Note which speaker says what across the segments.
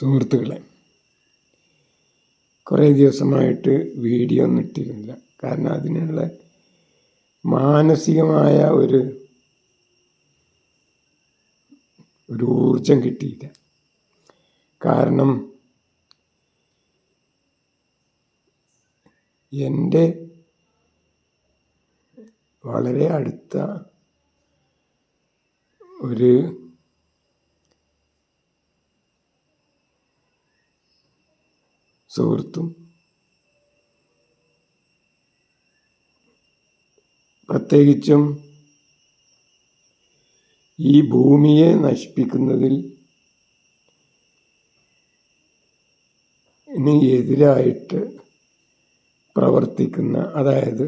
Speaker 1: സുഹൃത്തുക്കളെ കുറേ ദിവസമായിട്ട് വീഡിയോ ഒന്നും ഇട്ടിരുന്നില്ല കാരണം അതിനുള്ള മാനസികമായ ഒരു ഒരു ഊർജം കിട്ടിയില്ല. കാരണം എന്റെ വളരെ അടുത്ത ഒരു സുഹൃത്തും പ്രത്യേകിച്ചും ഈ ഭൂമിയെ നശിപ്പിക്കുന്നതിൽ എതിരായിട്ട് പ്രവർത്തിക്കുന്ന അതായത്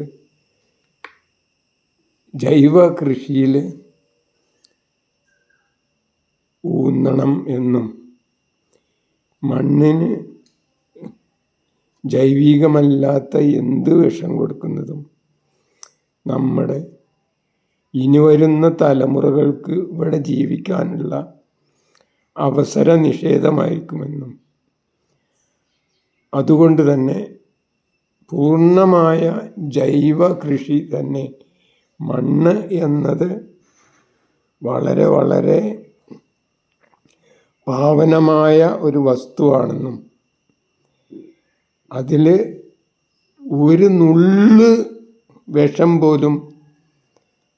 Speaker 1: ജൈവ കൃഷിയിൽ ഊന്നണം എന്നും മണ്ണിന് ജൈവികമല്ലാത്ത എന്ത് വിഷം കൊടുക്കുന്നതും നമ്മുടെ ഇനി വരുന്ന തലമുറകൾക്ക് ഇവിടെ ജീവിക്കാനുള്ള അവസര നിഷേധമായിരിക്കുമെന്നും അതുകൊണ്ട് തന്നെ പൂർണമായ ജൈവ കൃഷി തന്നെ മണ്ണ് എന്നത് വളരെ വളരെ പാവനമായ ഒരു വസ്തുവാണെന്നും അതിൽ ഒരു നുള്ള് വിഷം പോലും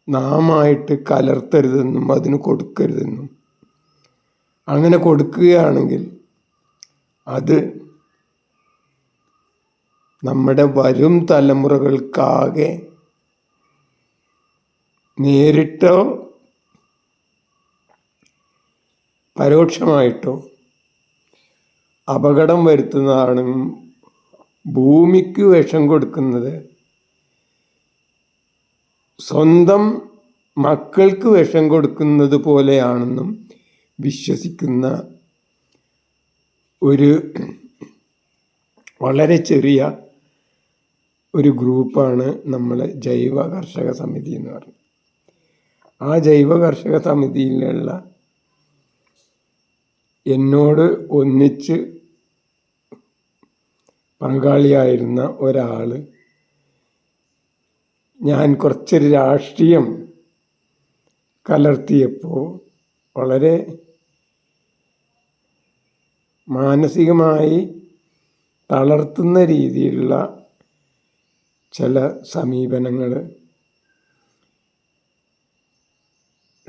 Speaker 1: നാമായിട്ട് കലർത്തരുതെന്നും അതിന് കൊടുക്കരുതെന്നും. അങ്ങനെ കൊടുക്കുകയാണെങ്കിൽ അത് നമ്മുടെ വരും തലമുറകൾക്കാകെ നേരിട്ടോ പരോക്ഷമായിട്ടോ അപകടം വരുത്തുന്നതാണ് ഭൂമിക്ക് വേഷം കൊടുക്കുന്നത് സ്വന്തം മക്കൾക്ക് വേഷം കൊടുക്കുന്നത് പോലെയാണെന്നും വിശ്വസിക്കുന്ന ഒരു വളരെ ചെറിയ ഒരു ഗ്രൂപ്പാണ് നമ്മൾ ജൈവ കർഷക സമിതി എന്ന് പറയുന്നത്. ആ ജൈവ കർഷക സമിതിയിലുള്ള എന്നോട് ഒന്നിച്ച് പങ്കാളിയായിരുന്ന ഒരാൾ ഞാൻ കുറച്ചൊരു രാഷ്ട്രീയം കലർത്തിയപ്പോൾ വളരെ മാനസികമായി തളർത്തുന്ന രീതിയിലുള്ള ചില സമീപനങ്ങൾ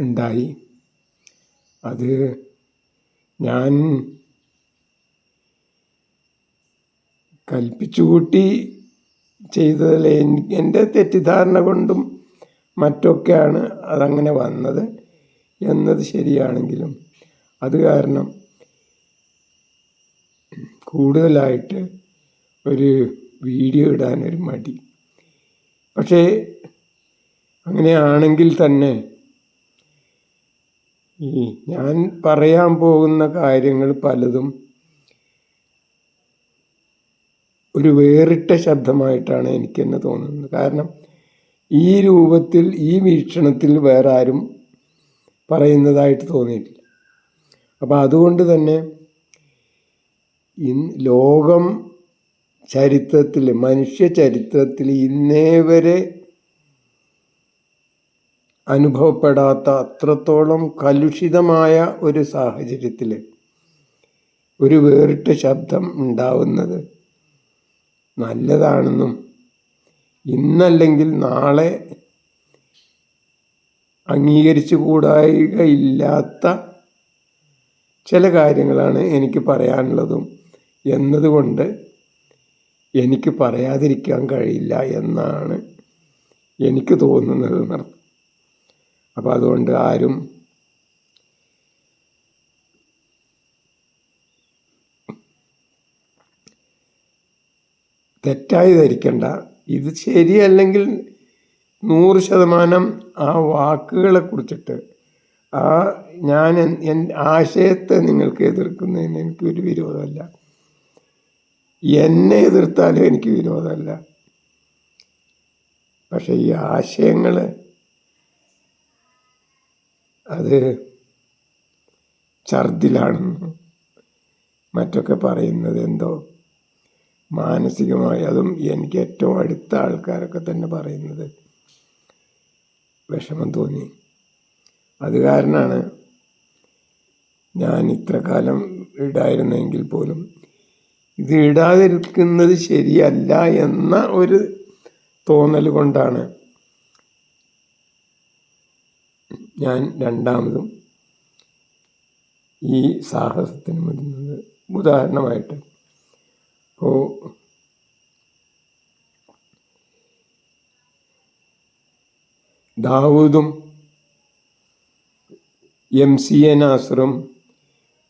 Speaker 1: ഉണ്ടായി. അത് ഞാൻ കൽപ്പിച്ചുകൂട്ടി ചെയ്തതിൽ എന്റെ തെറ്റിദ്ധാരണ കൊണ്ടും മറ്റൊക്കെയാണ് അതങ്ങനെ വന്നത് എന്നത് ശരിയാണെങ്കിലും അത് കാരണം കൂടുതലായിട്ട് ഒരു വീഡിയോ ഇടാനൊരു മടി. പക്ഷേ അങ്ങനെയാണെങ്കിൽ തന്നെ ഈ ഞാൻ പറയാൻ പോകുന്ന കാര്യങ്ങൾ പലതും ഒരു വേറിട്ട ശബ്ദമായിട്ടാണ് എനിക്ക് തന്നെ തോന്നുന്നത്. കാരണം ഈ രൂപത്തിൽ ഈ വീക്ഷണത്തിൽ വേറെ ആരും പറയുന്നതായിട്ട് തോന്നിയിട്ടില്ല. അപ്പോൾ അതുകൊണ്ട് തന്നെ ഇന്ന് ലോകം ചരിത്രത്തിൽ മനുഷ്യ ചരിത്രത്തിൽ ഇന്നേ വരെ അനുഭവപ്പെടാത്ത അത്രത്തോളം കലുഷിതമായ ഒരു സാഹചര്യത്തിൽ ഒരു വേറിട്ട ശബ്ദം ഉണ്ടാവുന്നത് നല്ലതാണെന്നും ഇന്നല്ലെങ്കിൽ നാളെ അംഗീകരിച്ചു കൂടായികയില്ലാത്ത ചില കാര്യങ്ങളാണ് എനിക്ക് പറയാനുള്ളതും എന്നതുകൊണ്ട് എനിക്ക് പറയാതിരിക്കാൻ കഴിയില്ല എന്നാണ് എനിക്ക് തോന്നുന്നത്. അപ്പോൾ അതുകൊണ്ട് ആരും തെറ്റായി ധരിക്കണ്ട. ഇത് ശരിയല്ലെങ്കിൽ നൂറ് ശതമാനം ആ വാക്കുകളെ കുറിച്ചിട്ട് ആ ഞാൻ എൻ ആശയത്തെ നിങ്ങൾക്ക് എതിർക്കുന്നതിന് എനിക്കൊരു വിരോധമല്ല. എന്നെ എതിർത്താലും എനിക്ക് വിരോധമല്ല. പക്ഷെ ഈ ആശയങ്ങൾ അത് ഛർദിലാണെന്നും മറ്റൊക്കെ പറയുന്നത് എന്തോ മാനസികമായി അതും എനിക്ക് ഏറ്റവും അടുത്ത ആൾക്കാരൊക്കെ തന്നെ പറയുന്നത് വിഷമം തോന്നി. അത് കാരണമാണ് ഞാൻ ഇത്ര കാലം ഇടായിരുന്നെങ്കിൽ പോലും ഇത് ഇടാതിരിക്കുന്നത് ശരിയല്ല എന്ന ഒരു തോന്നൽ കൊണ്ടാണ് ഞാൻ രണ്ടാമതും ഈ സാഹസത്തിന് മുതിരുന്നത് ഉദാഹരണമായിട്ട് ഇപ്പോൾ ദാവൂദും എം സി എ നാസറും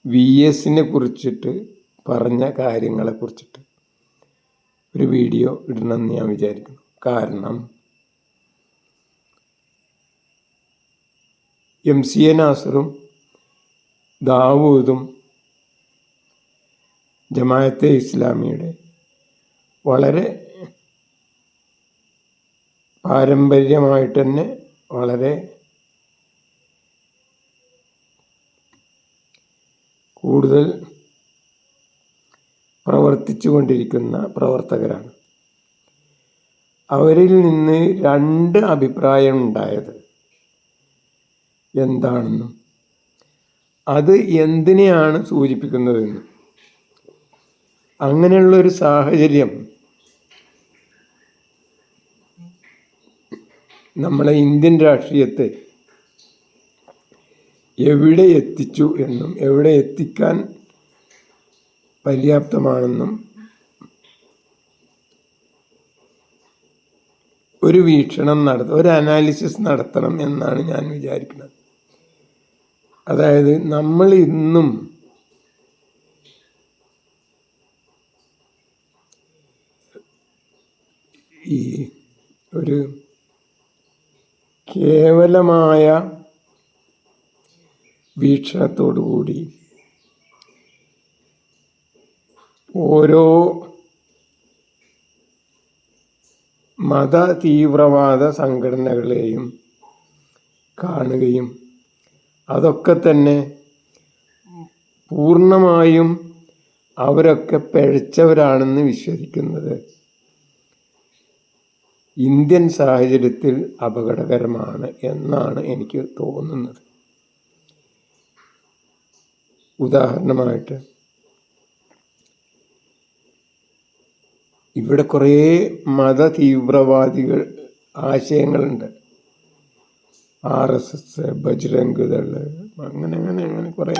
Speaker 1: വി എസിനെ കുറിച്ചിട്ട് പറഞ്ഞ കാര്യങ്ങളെ കുറിച്ചിട്ട് ഒരു വീഡിയോ ഇടണമെന്ന് ഞാൻ വിചാരിക്കുന്നു. കാരണം എം സി എ നാസറും ദാവൂദും ജമാഅത്തെ ഇസ്ലാമിയുടെ വളരെ പാരമ്പര്യമായിട്ട് തന്നെ വളരെ കൂടുതൽ പ്രവർത്തിച്ചു കൊണ്ടിരിക്കുന്ന പ്രവർത്തകരാണ്. അവരിൽ നിന്ന് രണ്ട് അഭിപ്രായം ഉണ്ടായത്. എന്താണെന്നും അത് എന്തിനെയാണ് സൂചിപ്പിക്കുന്നതെന്നും. അങ്ങനെയുള്ളൊരു സാഹചര്യം നമ്മളെ ഇന്ത്യൻ രാഷ്ട്രീയത്തെ എവിടെ എത്തിച്ചു എന്നും എവിടെ എത്തിക്കാൻ പര്യാപ്തമാണെന്നും ഒരു വീക്ഷണം നടത്ത ഒരു അനാലിസിസ് നടത്തണം എന്നാണ് ഞാൻ വിചാരിക്കുന്നത്. അതായത് നമ്മൾ ഇന്നും ഈ ഒരു കേവലമായ വീക്ഷണത്തോടുകൂടി ഓരോ മത തീവ്രവാദ സംഘടനകളെയും കാണുകയും അതൊക്കെ തന്നെ പൂർണമായും അവരൊക്കെ പിഴച്ചവരാണെന്ന് വിശ്വസിക്കുന്നത്. ഇന്ത്യൻ സാഹചര്യത്തിൽ അപകടകരമാണ് എന്നാണ് എനിക്ക് തോന്നുന്നത്. ഉദാഹരണമായിട്ട് ഇവിടെ കുറേ മത തീവ്രവാദികൾ ആശയങ്ങളുണ്ട്. ആർ എസ് എസ് ബജ്രംഗ് അങ്ങനെ അങ്ങനെ അങ്ങനെ കുറേ.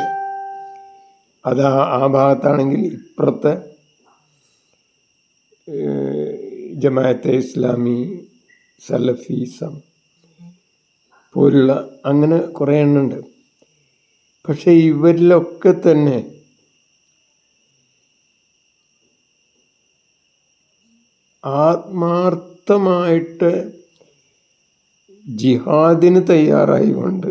Speaker 1: അത് ആ ഭാഗത്താണെങ്കിൽ ഇപ്പുറത്തെ ജമാഅത്തെ ഇസ്ലാമി സലഫീസം പോലുള്ള അങ്ങനെ കുറേ എണ്ണുണ്ട്. പക്ഷെ ഇവരിലൊക്കെ തന്നെ ആത്മാർത്ഥമായിട്ട് ജിഹാദിന് തയ്യാറായിക്കൊണ്ട്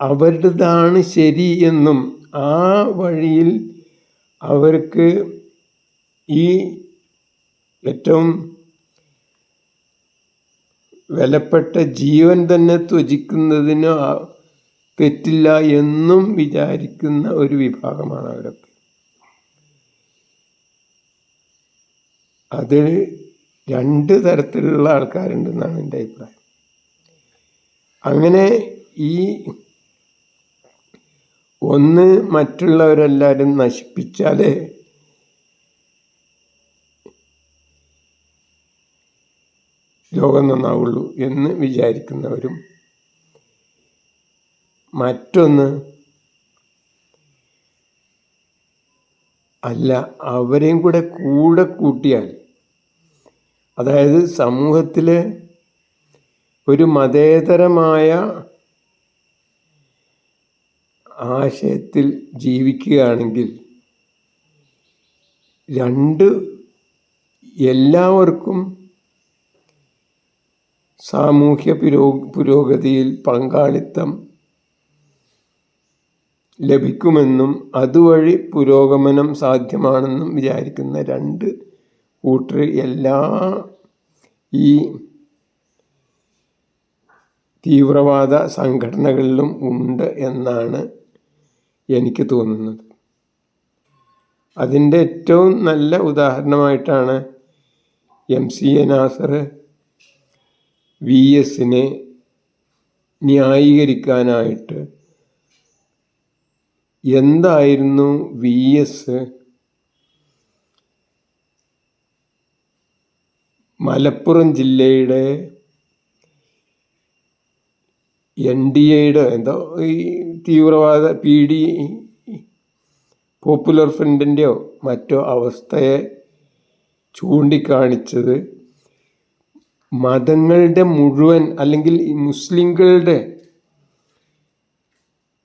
Speaker 1: അവരുടേതാണ് ശരി എന്നും ആ വഴിയിൽ അവർക്ക് ഈ ഏറ്റവും വിലപ്പെട്ട ജീവൻ തന്നെ ത്യജിക്കുന്നതിന് തെറ്റില്ല എന്നും വിചാരിക്കുന്ന ഒരു വിഭാഗമാണ് അവരൊക്കെ. അത് രണ്ട് തരത്തിലുള്ള ആൾക്കാരുണ്ടെന്നാണ് എന്റെ അഭിപ്രായം. അങ്ങനെ ഈ ഒന്ന് മറ്റുള്ളവരെല്ലാവരും നശിപ്പിച്ചാലേ ലോകം നന്നാവുള്ളൂ എന്ന് വിചാരിക്കുന്നവരും മറ്റൊന്ന് അല്ല അവരെയും കൂടെ കൂടെ കൂട്ടിയാൽ അതായത് സമൂഹത്തിലെ ഒരു മതേതരമായ ആശയത്തിൽ ജീവിക്കുകയാണെങ്കിൽ രണ്ട് എല്ലാവർക്കും സാമൂഹ്യ പുരോ പുരോഗതിയിൽ പങ്കാളിത്തം ലഭിക്കുമെന്നും അതുവഴി പുരോഗമനം സാധ്യമാണെന്നും വിചാരിക്കുന്ന രണ്ട് കൂട്ടർ എല്ലാ ഈ തീവ്രവാദ സംഘടനകളിലും ഉണ്ട് എന്നാണ് എനിക്ക് തോന്നുന്നത്. അതിന്റെ ഏറ്റവും നല്ല ഉദാഹരണമായിട്ടാണ് M C A Nasar V എസിനെ ന്യായീകരിക്കാനായിട്ട് എന്തായിരുന്നു വി എസ് മലപ്പുറം ജില്ലയുടെ എൻ ഡി എയുടെ എന്തോ ഈ തീവ്രവാദ പി ഡി പോപ്പുലർ ഫ്രണ്ടിന്റെയോ മറ്റോ അവസ്ഥയെ ചൂണ്ടിക്കാണിച്ചത് മതങ്ങളുടെ മുഴുവൻ അല്ലെങ്കിൽ മുസ്ലിങ്ങളുടെ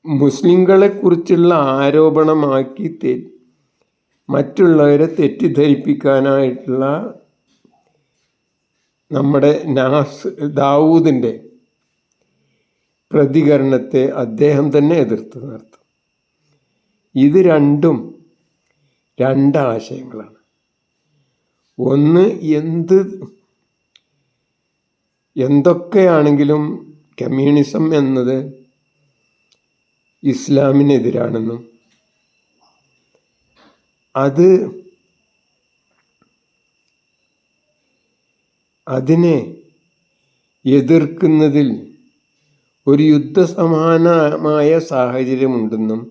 Speaker 1: മുസ്ലിങ്ങളെ കുറിച്ചുള്ള ആരോപണമാക്കി തെ മറ്റുള്ളവരെ തെറ്റിദ്ധരിപ്പിക്കാനായിട്ടുള്ള നമ്മുടെ നാസ് ദാവൂദിന്റെ പ്രതികരണത്തെ അദ്ദേഹം തന്നെ എതിർത്ത് നിർത്തും. ഇത് രണ്ടും രണ്ടാശയങ്ങളാണ് ഒന്ന് എന്ത് എന്തൊക്കെയാണെങ്കിലും കമ്മ്യൂണിസം എന്നത് ഇസ്ലാമിനെതിരാണെന്നും അത് അതിനെ എതിർക്കുന്നതിൽ ഒരു യുദ്ധസമാനമായ സാഹചര്യമുണ്ടെന്നും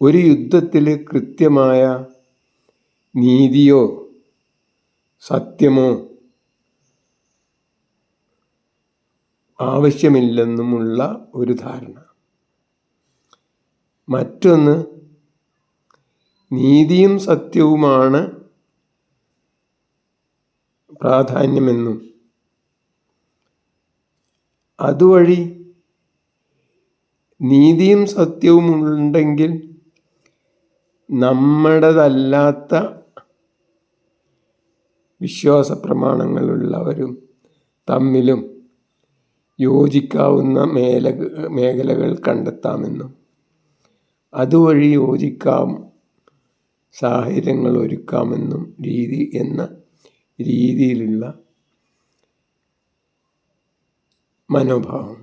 Speaker 1: ഒരു യുദ്ധത്തിൽ കൃത്യമായ നീതിയോ സത്യമോ ആവശ്യമില്ലെന്നുമുള്ള ഒരു ധാരണ. മറ്റൊന്ന് നീതിയും സത്യവുമാണ് പ്രാധാന്യമെന്നും. അതുവഴി നീതിയും സത്യവും ഉണ്ടെങ്കിൽ നമ്മുടേതല്ലാത്ത വിശ്വാസ പ്രമാണങ്ങളുള്ളവരും തമ്മിലും യോജിക്കാവുന്ന മേല മേഖലകൾ കണ്ടെത്താമെന്നും അതുവഴി യോജിക്കാം സാഹചര്യങ്ങൾ ഒരുക്കാമെന്നും രീതി എന്ന രീതിയിലുള്ള മനോഭാവങ്ങൾ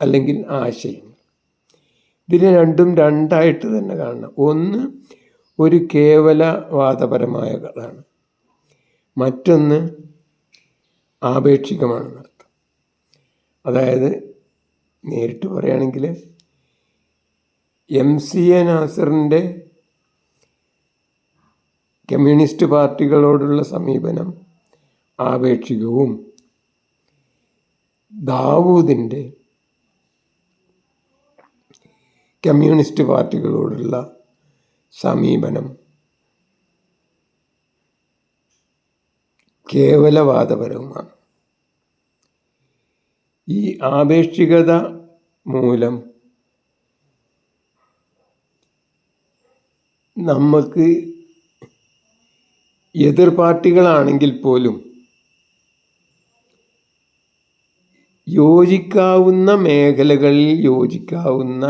Speaker 1: അല്ലെങ്കിൽ ആശയങ്ങൾ. ഇതിനെ രണ്ടും രണ്ടായിട്ട് തന്നെ കാണണം. ഒന്ന് ഒരു കേവല വാദപരമായ കഥാണ് മറ്റൊന്ന് ആപേക്ഷികമാണെന്നർത്ഥം അതായത് നേരിട്ട് പറയുകയാണെങ്കിൽ എം സി എ നാസറിന്റെ കമ്മ്യൂണിസ്റ്റ് പാർട്ടികളോടുള്ള സമീപനം ആപേക്ഷികവും ദാവൂദിന്റെ കമ്മ്യൂണിസ്റ്റ് പാർട്ടികളോടുള്ള സമീപനം കേവലവാദപരവുമാണ്. ഈ ആപേക്ഷികത മൂലം നമുക്ക് എതിർപാർട്ടികളാണെങ്കിൽ പോലും യോജിക്കാവുന്ന മേഖലകളിൽ യോജിക്കാവുന്ന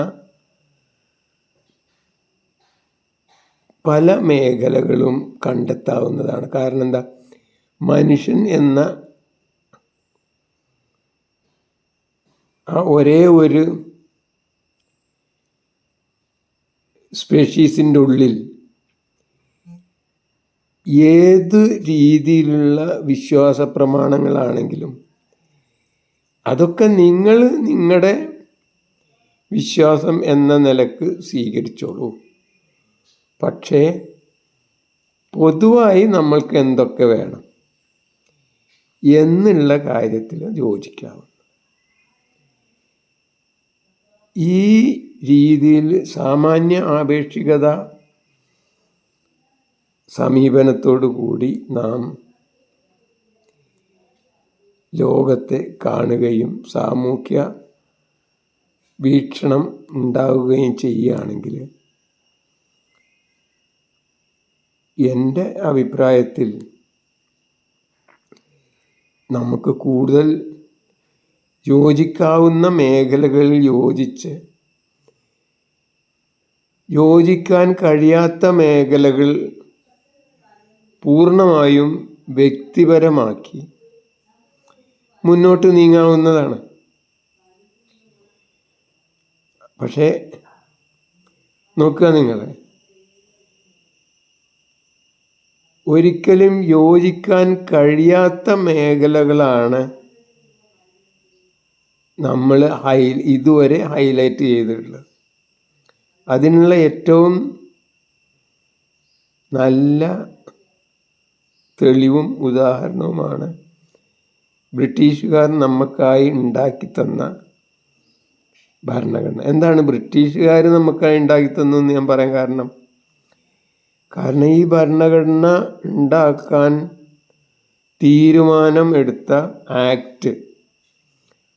Speaker 1: പല മേഖലകളും കണ്ടെത്താവുന്നതാണ്. കാരണം എന്താ? മനുഷ്യൻ എന്ന ആ ഒരേ ഒരു സ്പെഷീസിന്റെ ഉള്ളിൽ ഏത് രീതിയിലുള്ള വിശ്വാസ പ്രമാണങ്ങളാണെങ്കിലും അതൊക്കെ നിങ്ങൾ നിങ്ങളുടെ വിശ്വാസം എന്ന നിലയ്ക്ക് സ്വീകരിച്ചോളൂ. പക്ഷേ പൊതുവായി നമ്മൾക്ക് എന്തൊക്കെ വേണം എന്നുള്ള കാര്യത്തിൽ യോജിക്കാവും ഈ രീതിയിൽ സാമാന്യ ആപേക്ഷികത സമീപനത്തോടു കൂടി നാം ലോകത്തെ കാണുകയും സാമൂഹ്യ വീക്ഷണം ഉണ്ടാവുകയും ചെയ്യുകയാണെങ്കിൽ എന്റെ അഭിപ്രായത്തിൽ നമുക്ക് കൂടുതൽ യോജിക്കാവുന്ന മേഖലകളിൽ യോജിച്ച് യോജിക്കാൻ കഴിയാത്ത മേഖലകൾ പൂർണമായും വ്യക്തിപരമാക്കി മുന്നോട്ട് നീങ്ങാവുന്നതാണ്. പക്ഷേ നോക്കുക നിങ്ങൾ ഒരിക്കലും യോജിക്കാൻ കഴിയാത്ത മേഖലകളാണ് നമ്മൾ ഹൈ ഇതുവരെ ഹൈലൈറ്റ് ചെയ്തിട്ടുള്ളത്. അതിനുള്ള ഏറ്റവും നല്ല തെളിവും ഉദാഹരണവുമാണ് ബ്രിട്ടീഷുകാർ നമുക്കായി ഉണ്ടാക്കി തന്ന ഭരണഘടന. എന്താണ് ബ്രിട്ടീഷുകാർ നമുക്കായി ഉണ്ടാക്കി തന്നതെന്ന് ഞാൻ പറയാൻ കാരണം? കാരണം ഈ ഭരണഘടന ഉണ്ടാക്കാൻ തീരുമാനം എടുത്ത ആക്ട്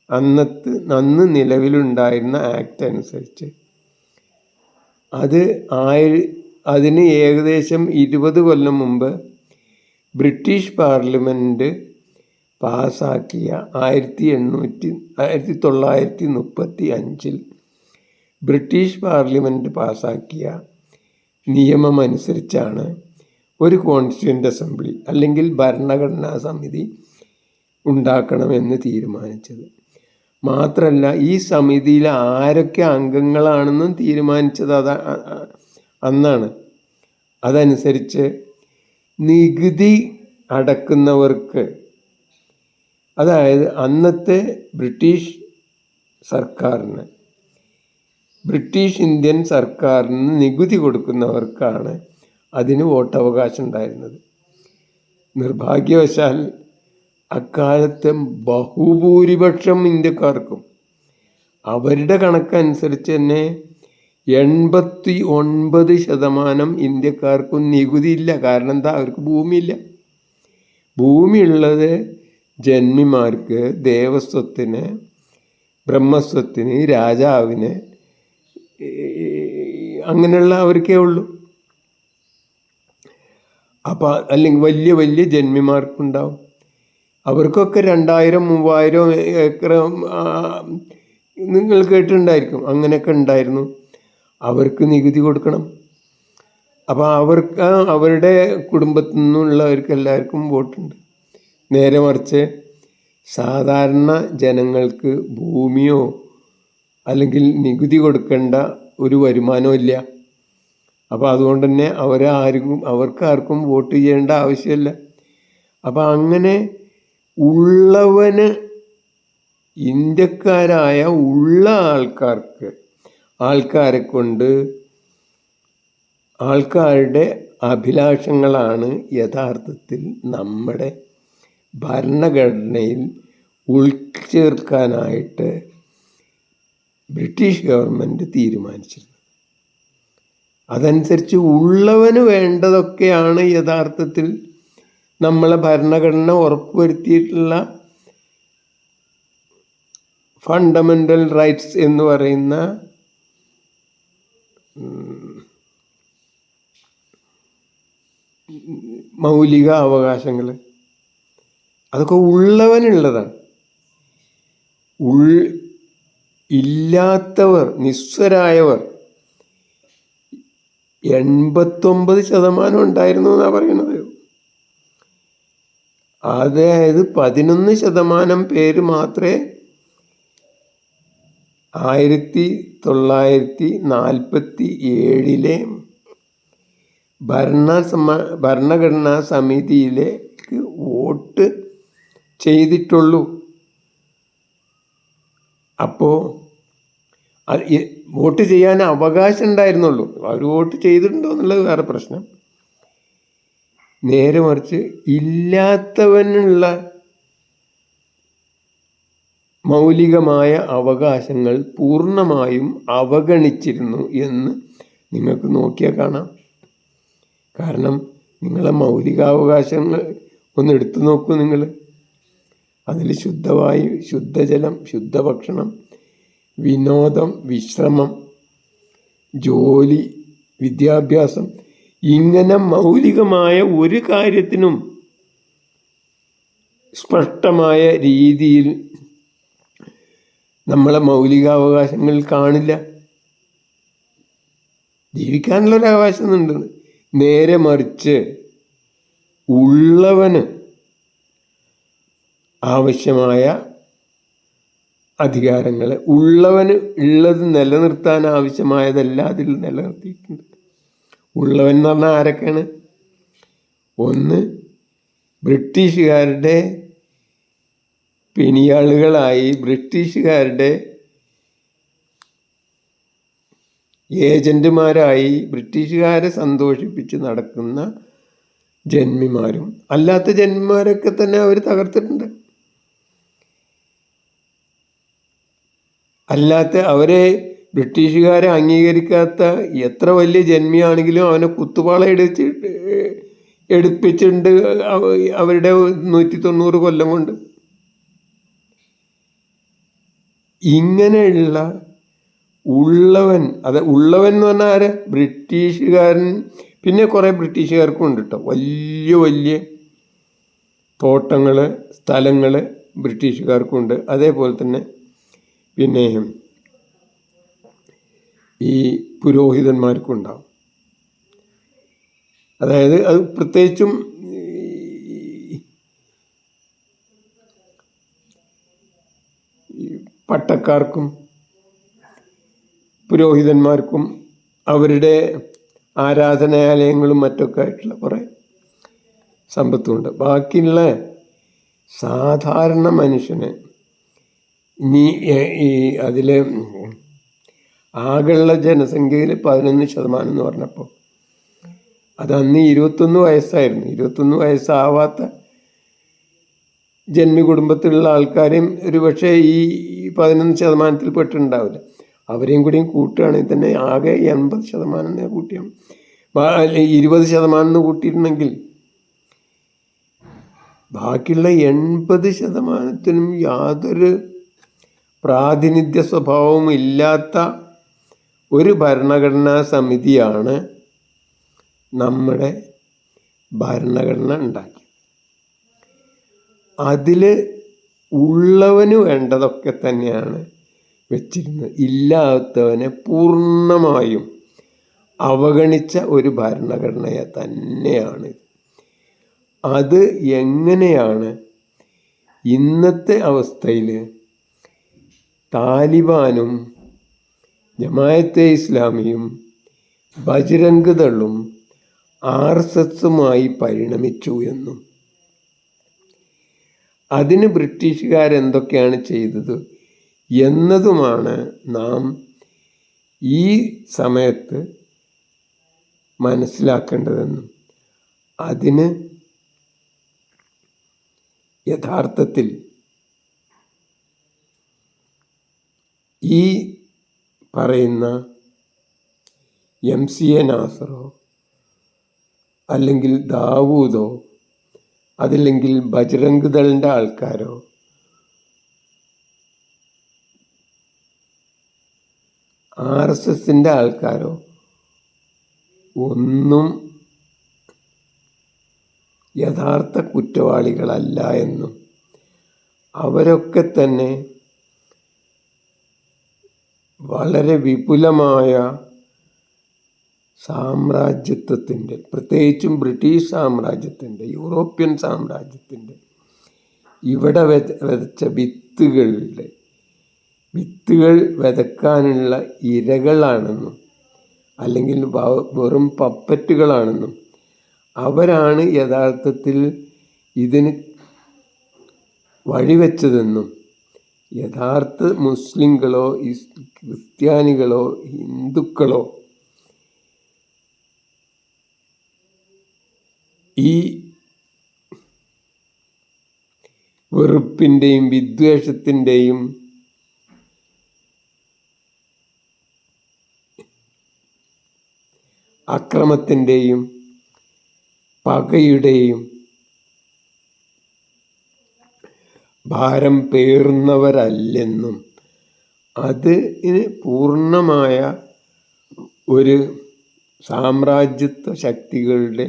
Speaker 1: അന്നത്തെ അന്ന് നിലവിലുണ്ടായിരുന്ന ആക്ട് അനുസരിച്ച്. അത് ആയിര അതിന് ഏകദേശം ഇരുപത് കൊല്ലം മുമ്പ് ബ്രിട്ടീഷ് പാർലമെന്റ് പാസാക്കിയ ആയിരത്തി എണ്ണൂറ്റി ആയിരത്തി തൊള്ളായിരത്തി മുപ്പത്തി അഞ്ചിൽ ബ്രിട്ടീഷ് പാർലമെന്റ് പാസാക്കിയ നിയമമനുസരിച്ചാണ് ഒരു കോൺസ്റ്റിറ്റ്യൂന്റ് അസംബ്ലി അല്ലെങ്കിൽ ഭരണഘടനാ സമിതി ഉണ്ടാക്കണമെന്ന് തീരുമാനിച്ചത്. മാത്രമല്ല ഈ സമിതിയിൽ ആരൊക്കെ അംഗങ്ങളാണെന്നും തീരുമാനിച്ചത് അത അന്നാണ്. അതനുസരിച്ച് നികുതി അടക്കുന്നവർക്ക് അതായത് അന്നത്തെ ബ്രിട്ടീഷ് സർക്കാരിന് ബ്രിട്ടീഷ് ഇന്ത്യൻ സർക്കാരിന് നികുതി കൊടുക്കുന്നവർക്കാണ് അതിന് വോട്ടവകാശം ഉണ്ടായിരുന്നത്. നിർഭാഗ്യവശാൽ അക്കാലത്തെ ബഹുഭൂരിപക്ഷം ഇന്ത്യക്കാർക്കും അവരുടെ കണക്കനുസരിച്ച് തന്നെ എൺപത്തി ഒൻപത് ശതമാനം ഇന്ത്യക്കാർക്കും നികുതി ഇല്ല. കാരണം എന്താ? അവർക്ക് ഭൂമിയില്ല. ഭൂമിയുള്ളത് ജന്മിമാർക്ക് ദേവസ്വത്തിന് ബ്രഹ്മസ്വത്തിന് രാജാവിന് അങ്ങനെയുള്ള അവർക്കേ ഉള്ളൂ. അപ്പോൾ അല്ലെങ്കിൽ വലിയ വലിയ ജന്മിമാർക്കുണ്ടാവും. അവർക്കൊക്കെ രണ്ടായിരം മൂവായിരം ഏക്കർ നിങ്ങൾ കേട്ടിട്ടുണ്ടായിരിക്കും. അങ്ങനെയൊക്കെ ഉണ്ടായിരുന്നു. അവർക്ക് നികുതി കൊടുക്കണം. അപ്പോൾ അവർക്ക് അവരുടെ കുടുംബത്തിൽ നിന്നുള്ളവർക്ക് എല്ലാവർക്കും വോട്ടുണ്ട്. നേരെ മറിച്ച് സാധാരണ ജനങ്ങൾക്ക് ഭൂമിയോ അല്ലെങ്കിൽ നികുതി കൊടുക്കേണ്ട ഒരു വരുമാനവും ഇല്ല. അപ്പോൾ അതുകൊണ്ട് തന്നെ അവരാർക്കും അവർക്ക് ആർക്കും വോട്ട് ചെയ്യേണ്ട ആവശ്യമില്ല. അപ്പോൾ അങ്ങനെ ഉള്ളവന് ഇന്ത്യക്കാരായ ഉള്ള ആൾക്കാർക്ക് ആൾക്കാരെ കൊണ്ട് ആൾക്കാരുടെ അഭിലാഷങ്ങളാണ് യഥാർത്ഥത്തിൽ നമ്മുടെ ഭരണഘടനയിൽ ഉൾച്ചേർക്കാനായിട്ട് ബ്രിട്ടീഷ് ഗവൺമെന്റ് തീരുമാനിച്ചിരുന്നത്. അതനുസരിച്ച് ഉള്ളവന് വേണ്ടതൊക്കെയാണ് യഥാർത്ഥത്തിൽ നമ്മളെ ഭരണഘടന ഉറപ്പുവരുത്തിയിട്ടുള്ള ഫണ്ടമെന്റൽ റൈറ്റ്സ് എന്ന് പറയുന്ന മൗലിക അവകാശങ്ങൾ അതൊക്കെ ഉള്ളവനുള്ളതാണ്. ഉൾ ഇല്ലാത്തവർ നിസ്വരായവർ എൺപത്തൊമ്പത് ശതമാനം ഉണ്ടായിരുന്നു എന്നാണ് പറയുന്നത്. അതായത് പതിനൊന്ന് ശതമാനം പേര് മാത്രമേ ആയിരത്തി തൊള്ളായിരത്തി നാൽപ്പത്തി ഏഴിലെ ഭരണ സമ ഭരണഘടനാ സമിതിയിലേക്ക് വോട്ട് ചെയ്തിട്ടുള്ളൂ. അപ്പോൾ വോട്ട് ചെയ്യാൻ അവകാശം ഉണ്ടായിരുന്നുള്ളൂ. അവർ വോട്ട് ചെയ്തിട്ടുണ്ടോ എന്നുള്ളത് വേറെ പ്രശ്നം. നേരെ മറിച്ച് ഇല്ലാത്തവനുള്ള മൗലികമായ അവകാശങ്ങൾ പൂർണമായും അവഗണിച്ചിരുന്നു എന്ന് നിങ്ങൾക്ക് നോക്കിയാൽ കാണാം. കാരണം നിങ്ങളെ മൗലികാവകാശങ്ങൾ ഒന്ന് എടുത്തു നോക്കൂ നിങ്ങൾ. അതിൽ ശുദ്ധവായു ശുദ്ധജലം ശുദ്ധഭക്ഷണം വിനോദം വിശ്രമം ജോലി വിദ്യാഭ്യാസം ഇങ്ങനെ മൗലികമായ ഒരു കാര്യത്തിനും സ്പഷ്ടമായ രീതിയിൽ നമ്മളെ മൗലികാവകാശങ്ങൾ കാണില്ല. ജീവിക്കാനുള്ള ഒരു അവകാശം ഉണ്ട് നേരെ മറിച്ച് ഉള്ളവന് ആവശ്യമായ അധികാരങ്ങൾ ഉള്ളവന് ഉള്ളത് നിലനിർത്താൻ ആവശ്യമായതെല്ലാം അതിൽ നിലനിർത്തിയിട്ടുണ്ട്. ഉള്ളവൻ എന്ന് പറഞ്ഞാൽ ആരൊക്കെയാണ്? ഒന്ന് ബ്രിട്ടീഷുകാരുടെ പിണിയാളുകളായി ബ്രിട്ടീഷുകാരുടെ ഏജന്റുമാരായി ബ്രിട്ടീഷുകാരെ സന്തോഷിപ്പിച്ച് നടക്കുന്ന ജന്മിമാരും. അല്ലാത്ത ജന്മിമാരൊക്കെ തന്നെ അവർ തകർത്തിട്ടുണ്ട്. അല്ലാത്ത അവരെ ബ്രിട്ടീഷുകാരെ അംഗീകരിക്കാത്ത എത്ര വലിയ ജന്മിയാണെങ്കിലും അവനെ കുത്തുപാള എടുത്ത് എടുപ്പിച്ചിട്ടുണ്ട് അവരുടെ നൂറ്റി തൊണ്ണൂറ് കൊല്ലം കൊണ്ട്. ഇങ്ങനെയുള്ള ഉള്ളവൻ അത് ഉള്ളവൻ എന്ന് പറഞ്ഞാൽ ആരെ? ബ്രിട്ടീഷുകാരൻ. പിന്നെ കുറേ ബ്രിട്ടീഷുകാർക്കും ഉണ്ട് കേട്ടോ വലിയ വലിയ തോട്ടങ്ങൾ സ്ഥലങ്ങൾ ബ്രിട്ടീഷുകാർക്കും ഉണ്ട്. അതേപോലെ തന്നെ പിന്നെ ഈ പുരോഹിതന്മാർക്കും ഉണ്ടാവും അതായത് അത് പ്രത്യേകിച്ചും പട്ടക്കാർക്കും പുരോഹിതന്മാർക്കും അവരുടെ ആരാധനാലയങ്ങളും മറ്റൊക്കെ ആയിട്ടുള്ള കുറേ സമ്പത്തുമുണ്ട് ബാക്കിയുള്ള സാധാരണ മനുഷ്യന് ഇനി ഈ അതിൽ ആകെയുള്ള ജനസംഖ്യയിൽ പതിനൊന്ന് ശതമാനം എന്ന് പറഞ്ഞപ്പോൾ. അത് അന്ന് ഇരുപത്തൊന്ന് വയസ്സായിരുന്നു. ഇരുപത്തൊന്ന് വയസ്സാവാത്ത ജന്മി കുടുംബത്തിലുള്ള ആൾക്കാരെയും ഒരു പക്ഷേ ഈ പതിനൊന്ന് ശതമാനത്തിൽ പെട്ടിട്ടുണ്ടാവില്ല. അവരെയും കൂടിയും കൂട്ടുകയാണെങ്കിൽ തന്നെ ആകെ എൺപത് ശതമാനം അല്ല, ഇരുപത് ശതമാനം എന്ന് കൂട്ടിയിട്ടുണ്ടെങ്കിൽ ബാക്കിയുള്ള എൺപത് ശതമാനത്തിനും യാതൊരു പ്രാതിനിധ്യ സ്വഭാവവും ഇല്ലാത്ത ഒരു ഭരണഘടനാ സമിതിയാണ് നമ്മുടെ ഭരണഘടന ഉണ്ടാക്കിയത്. അതിൽ ഉള്ളവന് വേണ്ടതൊക്കെ തന്നെയാണ് വെച്ചിരുന്നത്. ഇല്ലാത്തവനെ പൂർണമായും അവഗണിച്ച ഒരു ഭരണഘടനയെ തന്നെയാണ് അത് എങ്ങനെയാണ് ഇന്നത്തെ അവസ്ഥയിൽ താലിബാനും ജമായത്തെ ഇസ്ലാമിയും ബജ്രംഗ് ദളും ആർ എസ് എസുമായി പരിണമിച്ചു എന്നും. അതിന് ബ്രിട്ടീഷുകാരെന്തൊക്കെയാണ് ചെയ്തത് എന്നതുമാണ് നാം ഈ സമയത്ത് മനസ്സിലാക്കേണ്ടതെന്നും അതിന് യഥാർത്ഥത്തിൽ ഈ പറയുന്ന എം സി എ നാസറോ അല്ലെങ്കിൽ ദാവൂദോ അതില്ലെങ്കിൽ ബജ്രംഗ് ദളിന്റെ ആൾക്കാരോ ആർ എസ് എസിന്റെ ആൾക്കാരോ ഒന്നും യഥാർത്ഥ കുറ്റവാളികളല്ല എന്നും അവരൊക്കെ തന്നെ വളരെ വിപുലമായ സാമ്രാജ്യത്വത്തിന്റെ പ്രത്യേകിച്ചും ബ്രിട്ടീഷ് സാമ്രാജ്യത്തിന്റെ യൂറോപ്യൻ സാമ്രാജ്യത്തിന്റെ ഇവിടെ വിതച്ച വിത്തുകളുടെ വിത്തുകൾ വിതക്കാനുള്ള ഇരകളാണെന്നും അല്ലെങ്കിൽ വെറും പപ്പറ്റുകളാണെന്നും അവരാണ് യഥാർത്ഥത്തിൽ ഇതിന് വഴിവെച്ചതെന്നും യഥാർത്ഥ മുസ്ലിങ്ങളോ ക്രിസ്ത്യാനികളോ ഹിന്ദുക്കളോ ഈ വെറുപ്പിന്റെയും വിദ്വേഷത്തിന്റെയും അക്രമത്തിന്റെയും പകയുടെയും ഭാരം പേറുന്നവരല്ലെന്നും അതിന് പൂർണമായ ഒരു സാമ്രാജ്യത്വ ശക്തികളുടെ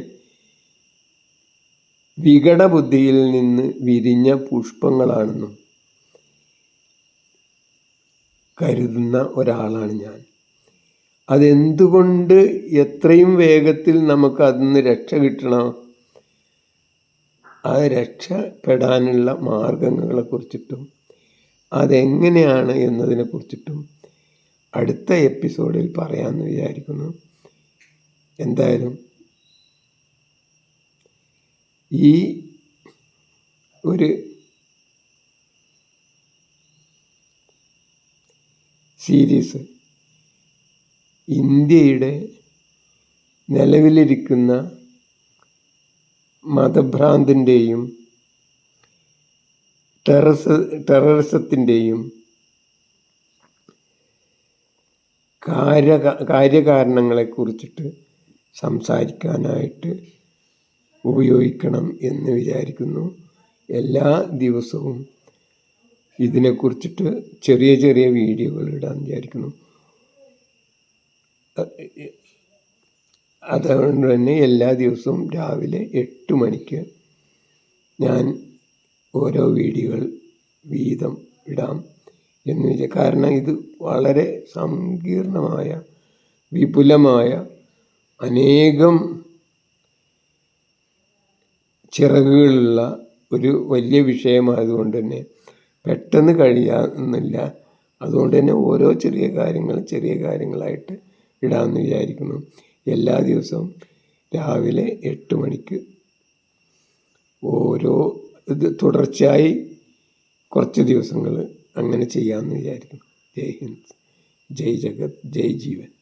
Speaker 1: വികടബുദ്ധിയിൽ നിന്ന് വിരിഞ്ഞ പുഷ്പങ്ങളാണെന്നും കരുതുന്ന ഒരാളാണ് ഞാൻ. അതെന്തുകൊണ്ട് എത്രയും വേഗത്തിൽ നമുക്ക് അതിൽ രക്ഷ കിട്ടണം? ആ രക്ഷപ്പെടാനുള്ള മാർഗങ്ങളെ കുറിച്ചിട്ടും അതെങ്ങനെയാണ് എന്നതിനെ കുറിച്ചിട്ടും അടുത്ത എപ്പിസോഡിൽ പറയാമെന്ന് വിചാരിക്കുന്നു. എന്തായാലും ഈ ഒരു സീരീസ് ഇന്ത്യയുടെ നിലവിലിരിക്കുന്ന മതഭ്രാന്തിന്റെയും ടെറസ് ടെററിസത്തിന്റെയും കാര്യ കാര്യകാരണങ്ങളെക്കുറിച്ചിട്ട് സംസാരിക്കാനായിട്ട് ഉപയോഗിക്കണം എന്ന് വിചാരിക്കുന്നു. എല്ലാ ദിവസവും ഇതിനെക്കുറിച്ചിട്ട് ചെറിയ ചെറിയ വീഡിയോകൾ ഇടാൻ വിചാരിക്കുന്നു. അതുകൊണ്ട് തന്നെ എല്ലാ ദിവസവും രാവിലെ എട്ട് മണിക്ക് ഞാൻ ഓരോ വീഡിയോകൾ വീതം ഇടാം എന്ന് വെച്ചാൽ കാരണം ഇത് വളരെ സങ്കീർണമായ വിപുലമായ അനേകം ചിറകുകളുള്ള ഒരു വലിയ വിഷയമായതുകൊണ്ട് തന്നെ പെട്ടെന്ന് കഴിയാമെന്നില്ല അതുകൊണ്ട് തന്നെ ഓരോ ചെറിയ കാര്യങ്ങൾ ചെറിയ കാര്യങ്ങളായിട്ട് ഇടാമെന്ന് വിചാരിക്കുന്നു. എല്ലാ ദിവസവും രാവിലെ എട്ട് മണിക്ക് ഓരോ ഇത് തുടർച്ചയായി കുറച്ച് ദിവസങ്ങൾ അങ്ങനെ ചെയ്യാമെന്ന് വിചാരിക്കുന്നു. ജയ് ഹിന്ദ്. ജയ് ജഗത് ജയ് ജീവൻ.